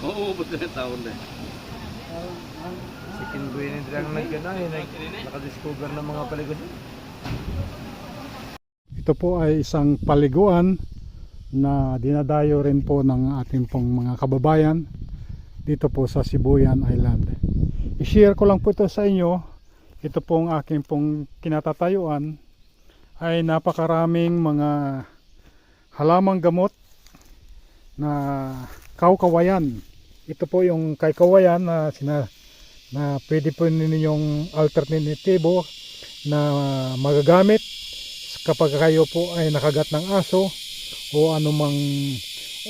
Oo, ubos na yung taon na. Si King Buin hindi lang nagkana eh, nag, nakadiscover ng mga paliguan. Ito po ay isang paliguan na dinadayo rin po ng ating pong mga kababayan dito po sa Sibuyan Island. I-share ko lang po ito sa inyo. Ito pong aking pong kinatatayuan ay napakaraming mga halamang gamot na kaukawayan. Ito po yung kay kawayan na sina na pwede po ninyong alternatibo na magagamit kapag kayo po ay nakagat ng aso o anumang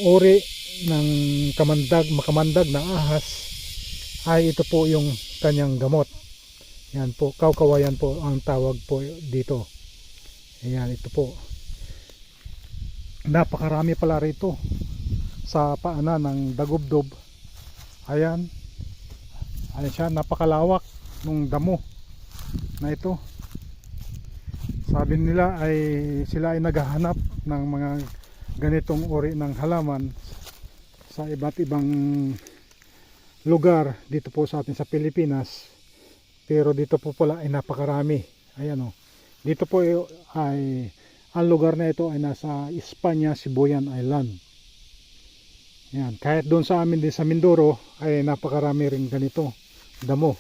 uri ng kamandag, makamandag na ahas ay ito po yung kanyang gamot. Yan po, kaukawayan po ang tawag po dito. Ayan, ito po. Napakarami pala rito sa paanan ng dagubdob. Ayan. Ayan siya, napakalawak nung damo na ito. Sabi nila ay sila ay naghahanap ng mga ganitong uri ng halaman sa iba't ibang lugar dito po sa atin sa Pilipinas. Pero dito po pala ay napakarami. Ayan o dito po ay ang lugar na ito ay nasa Espanya, Sibuyan Island yan. kahit doon sa amin din sa Mindoro ay napakarami rin ganito damo.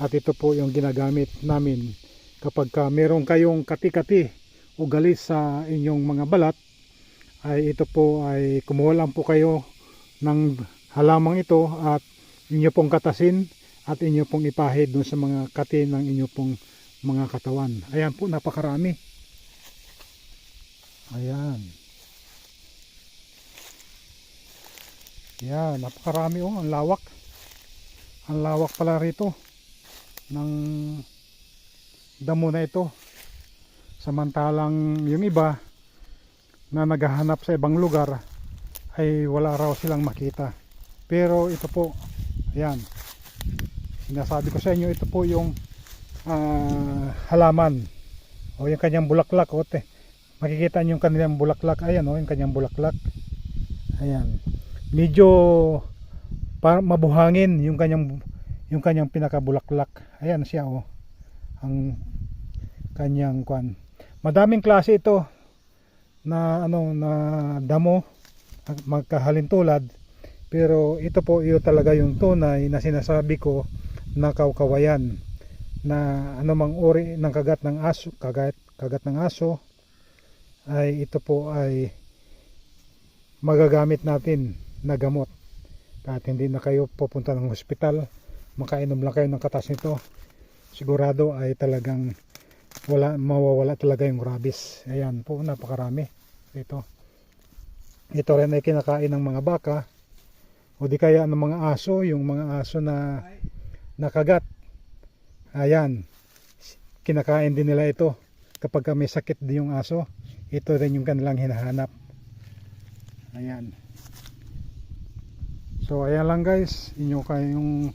At ito po yung ginagamit namin. Kapag ka meron kayong kati-kati o galis sa inyong mga balat ay ito po ay kumuha lang po kayo ng halamang ito at inyo pong katasin at inyo pong ipahid dun sa mga kati ng inyo pong mga katawan. Ayan po napakarami. Ayan yan napakarami oh ang lawak. Ang lawak pala rito ng damo na ito. Samantalang yung iba na naghahanap sa ibang lugar ay wala raw silang makita. Pero ito po ayan sinasabi ko sa inyo ito po yung ah, halaman. O yung kanyang bulaklak o te, makikita nyo yung kanilang bulaklak. Ayan o yung kanyang bulaklak. Ayan medyo para mabuhangin yung kanyang yung kanyang pinakabulaklak. Ayan siya o ang kanyang kwan. Madaming klase ito na ano na damo magkahalintulad. Pero ito po iyo talaga yung tunay na sinasabi ko na kaukawayan na anumang uri ng kagat ng aso kagat, kagat ng aso ay ito po ay magagamit natin na gamot. Kahit hindi na kayo pupunta ng hospital. Makainom lang kayo ng katas nito. Sigurado ay talagang wala mawawala talaga yung rabies. Ayan po napakarami. Ito. Ito rin ay kinakain ng mga baka. O di kaya ng mga aso yung mga aso na nakagat. Ayan. Kinakain din nila ito. Kapag may sakit din yung aso ito rin yung kanilang hinahanap. Ayan so ayan lang guys. Inyo kayong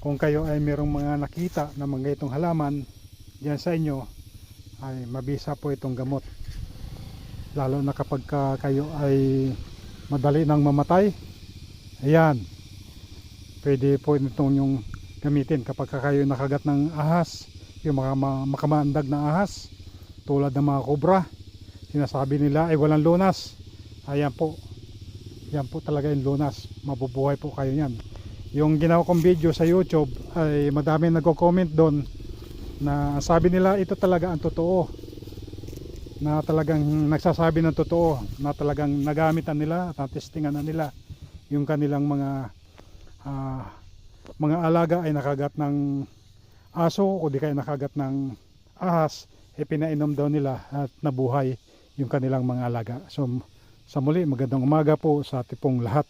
kung kayo ay merong mga nakita na mga itong halaman diyan sa inyo ay mabisa po itong gamot. Lalo na kapag ka kayo ay madali nang mamatay. Ayan. Pwede po itong yung gamitin. Kapag ka kayo nakagat ng ahas yung mga ma- makamandag na ahas tulad ng mga kobra sinasabi nila ay walang lunas. Ayan po yan po talaga yung lunas. Mabubuhay po kayo yan yung ginawa kong video sa YouTube ay madami nagko-comment doon na sabi nila ito talaga ang totoo. Na talagang nagsasabi ng totoo na talagang nagamitan nila at natestingan na nila yung kanilang mga ah, mga alaga ay nakagat ng aso o di kaya nakagat ng ahas e pinainom daw nila at nabuhay yung kanilang mga alaga. So sa muli magandang umaga po sa tipong lahat